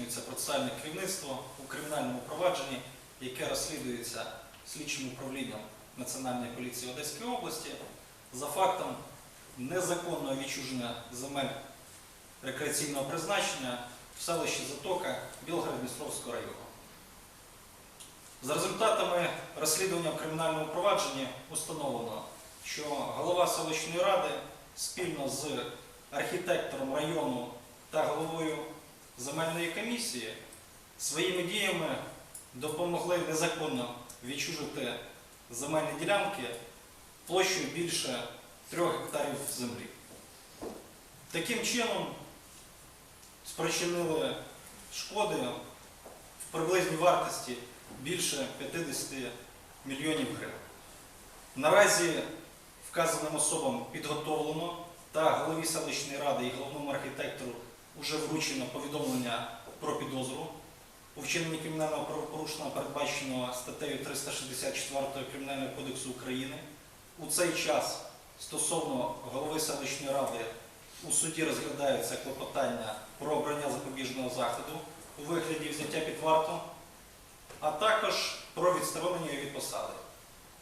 здійснюється процесуальне керівництво у кримінальному провадженні, яке розслідується слідчим управлінням Національної поліції Одеської області за фактом незаконного відчуження земель рекреаційного призначення в селищі Затока Білгород-Дністровського району. За результатами розслідування в кримінальному провадженні установлено, що голова селищної ради спільно з архітектором району та головою земельної комісії своїми діями допомогли незаконно відчужити земельні ділянки площею більше 3 гектарів землі. Таким чином спричинили шкоди в приблизній вартості більше 50 мільйонів гривень. Наразі вказаним особам підготовлено та голові селищної ради і головному архітектору вже вручено повідомлення про підозру у вчиненні кримінального правопорушення, передбаченого статтею 364 Кримінального кодексу України. У цей час стосовно голови селищної ради у суді розглядається клопотання про обрання запобіжного заходу у вигляді взяття під варту, а також про відсторонення від посади.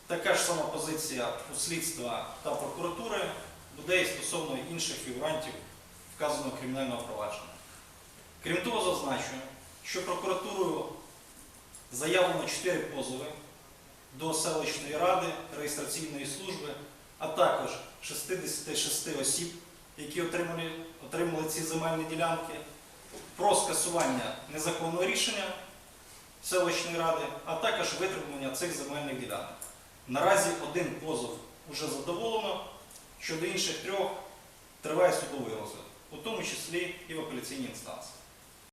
Така ж сама позиція у слідства та прокуратури буде і стосовно інших фігурантів вказаного кримінального провадження. Крім того, зазначую, що прокуратурою заявлено 4 позови до селищної ради, реєстраційної служби, а також 66 осіб, які отримали, отримали ці земельні ділянки, про скасування незаконного рішення селищної ради, а також витримання цих земельних ділянок. Наразі один позов вже задоволено, щодо інших трьох триває судовий розгляд, у тому числі і в апеляційній інстанції.